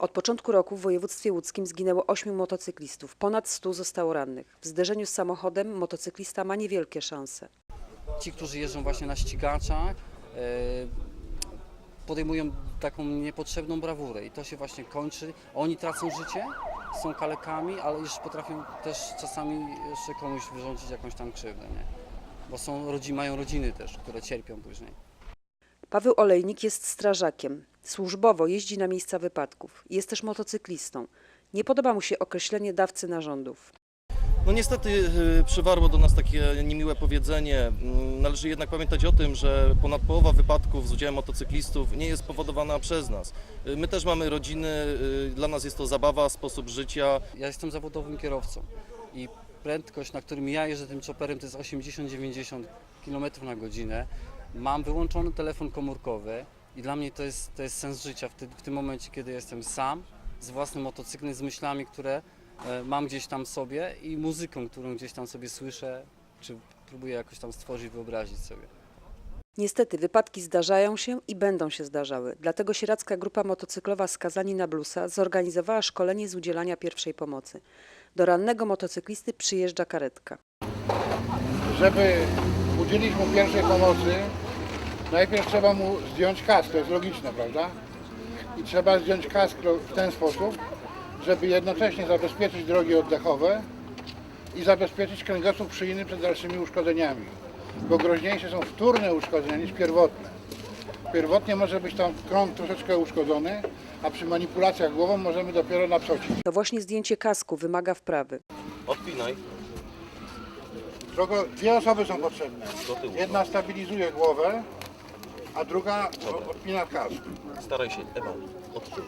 Od początku roku w województwie łódzkim zginęło 8 motocyklistów, ponad 100 zostało rannych. W zderzeniu z samochodem motocyklista ma niewielkie szanse. Ci, którzy jeżdżą właśnie na ścigaczach, e, podejmują taką niepotrzebną brawurę i to się właśnie kończy. Oni tracą życie, są kalekami, ale już potrafią też czasami jeszcze komuś wyrządzić jakąś tam krzywdę, nie? Bo są, mają rodziny też, które cierpią później. Paweł Olejnik jest strażakiem. Służbowo jeździ na miejsca wypadków. Jest też motocyklistą. Nie podoba mu się określenie dawcy narządów. No niestety y, przywarło do nas takie niemiłe powiedzenie. Mm, Należy jednak pamiętać o tym, że ponad połowa wypadków z udziałem motocyklistów nie jest spowodowana przez nas. Y, My też mamy rodziny, y, dla nas jest to zabawa, sposób życia. Ja jestem zawodowym kierowcą i prędkość, na którym ja jeżdżę tym chopperem, to jest 80-90 km na godzinę. Mam wyłączony telefon komórkowy i dla mnie to jest, to jest sens życia w, ty, w tym momencie, kiedy jestem sam, z własnym motocyklem, z myślami, które e, mam gdzieś tam sobie i muzyką, którą gdzieś tam sobie słyszę, czy próbuję jakoś tam stworzyć, wyobrazić sobie. Niestety wypadki zdarzają się i będą się zdarzały. Dlatego sieradzka grupa motocyklowa Skazani na Blusa zorganizowała szkolenie z udzielania pierwszej pomocy. Do rannego motocyklisty przyjeżdża karetka. żeby udzielić mu pierwszej pomocy, najpierw trzeba mu zdjąć kask, to jest logiczne, prawda? I trzeba zdjąć kask w ten sposób, żeby jednocześnie zabezpieczyć drogi oddechowe i zabezpieczyć kręgosłup szyjny przed dalszymi uszkodzeniami. Bo groźniejsze są wtórne uszkodzenia niż pierwotne. Pierwotnie może być tam krąg troszeczkę uszkodzony, a przy manipulacjach głową możemy dopiero naprzocić. To właśnie zdjęcie kasku wymaga wprawy. Odpinaj. Drogo, dwie osoby są potrzebne. Do. Jedna stabilizuje głowę, a druga odpina kask. Staraj się, Ewa, od tyłu.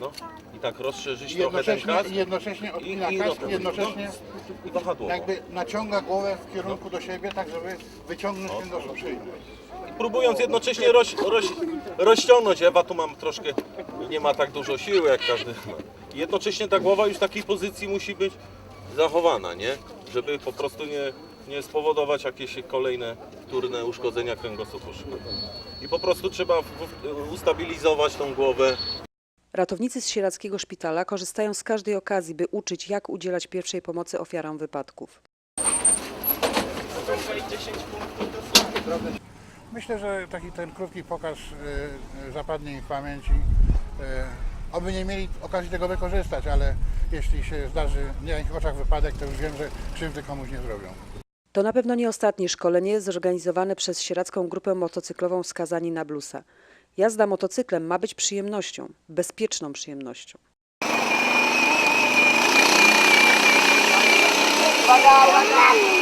No i tak rozszerzyć I trochę ten jednocześnie, kask i jednocześnie odpina i kask, do tyłu. jednocześnie i wahadło. jakby naciąga głowę w kierunku do siebie, tak żeby wyciągnąć kręgosłup szyjny. Próbując jednocześnie roz, roz, rozciągnąć, Ewa tu mam troszkę, nie ma tak dużo siły jak każdy ma. I jednocześnie ta głowa już w takiej pozycji musi być zachowana, nie? Żeby po prostu nie, nie spowodować jakieś kolejne wtórne uszkodzenia kręgosłupu szybowego. I po prostu trzeba ustabilizować tą głowę, Ratownicy z sieradzkiego szpitala korzystają z każdej okazji, by uczyć, jak udzielać pierwszej pomocy ofiarom wypadków. Myślę, że taki ten krótki pokaz y, y, zapadnie im w pamięci. Y, oby nie mieli okazji tego wykorzystać, ale jeśli się zdarzy na ich oczach wypadek, to już wiem, że krzywdy komuś nie zrobią. To na pewno nie ostatnie szkolenie zorganizowane przez sieradzką grupę motocyklową Skazani na Blusa. Jazda motocyklem ma być przyjemnością, bezpieczną przyjemnością. Uwaga, uwaga!